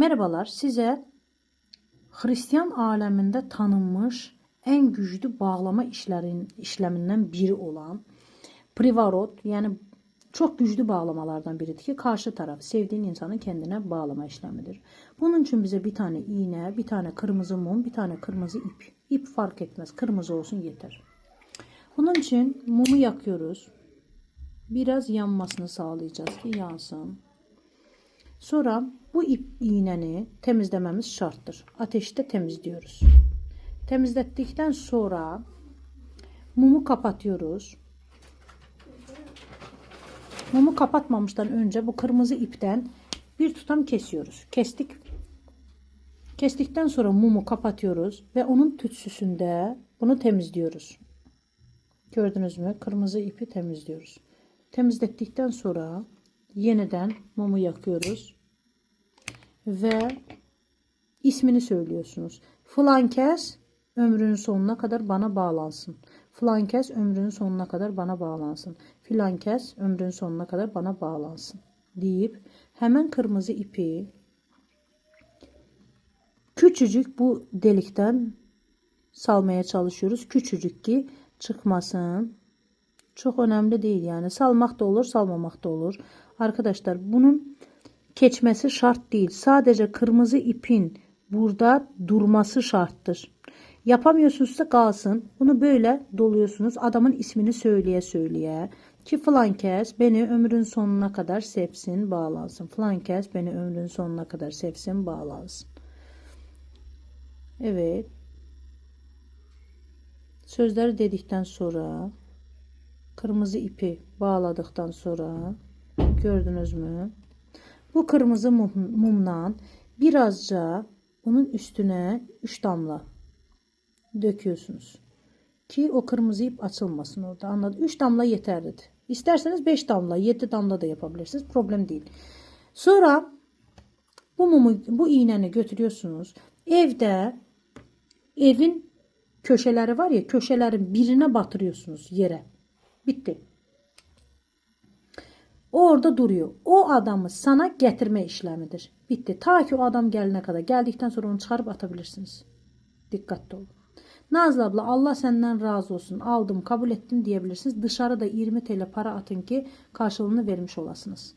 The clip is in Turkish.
Merhabalar, size Hristiyan aleminde tanınmış en güçlü bağlama işlerin işleminden biri olan privarot yani çok güçlü bağlamalardan biridir ki karşı taraf sevdiğin insanı kendine bağlama işlemidir. Bunun için bize bir tane iğne, bir tane kırmızı mum, bir tane kırmızı ip. İp fark etmez. Kırmızı olsun yeter. Bunun için mumu yakıyoruz. Biraz yanmasını sağlayacağız ki yansın. Sonra bu ip iğneni temizlememiz şarttır. Ateşte temizliyoruz. Temizlettikten sonra mumu kapatıyoruz. Mumu kapatmamıştan önce bu kırmızı ipten bir tutam kesiyoruz. Kestik. Kestikten sonra mumu kapatıyoruz ve onun tütsüsünde bunu temizliyoruz. Gördünüz mü? Kırmızı ipi temizliyoruz. Temizlettikten sonra yeniden mumu yakıyoruz ve ismini söylüyorsunuz. Falan ömrünün sonuna kadar bana bağlansın. Falan ömrünün sonuna kadar bana bağlansın. Filan ömrünün sonuna kadar bana bağlansın deyip hemen kırmızı ipi küçücük bu delikten salmaya çalışıyoruz. Küçücük ki çıkmasın. Çok önemli değil yani. Salmak da olur, salmamak da olur. Arkadaşlar bunun geçmesi şart değil. Sadece kırmızı ipin burada durması şarttır. Yapamıyorsunuzsa kalsın. Bunu böyle doluyorsunuz. Adamın ismini söyleye söyleye. Ki falan kes beni ömrün sonuna kadar sevsin, bağlansın. Falan kes beni ömrün sonuna kadar sevsin, bağlansın. Evet. Sözleri dedikten sonra kırmızı ipi bağladıktan sonra gördünüz mü? Bu kırmızı mum, mumdan birazca bunun üstüne 3 damla döküyorsunuz. Ki o kırmızı ip açılmasın orada. Anladın? 3 damla yeterlidir. İsterseniz 5 damla, 7 damla da yapabilirsiniz. Problem değil. Sonra bu mumu, bu iğneni götürüyorsunuz. Evde evin köşeleri var ya köşelerin birine batırıyorsunuz yere. Bitti. O orada duruyor. O adamı sana getirme işlemidir. Bitti. Ta ki o adam gelene kadar. Geldikten sonra onu çıkarıp atabilirsiniz. Dikkatli olun. Nazlı abla Allah senden razı olsun. Aldım kabul ettim diyebilirsiniz. Dışarıda 20 TL para atın ki karşılığını vermiş olasınız.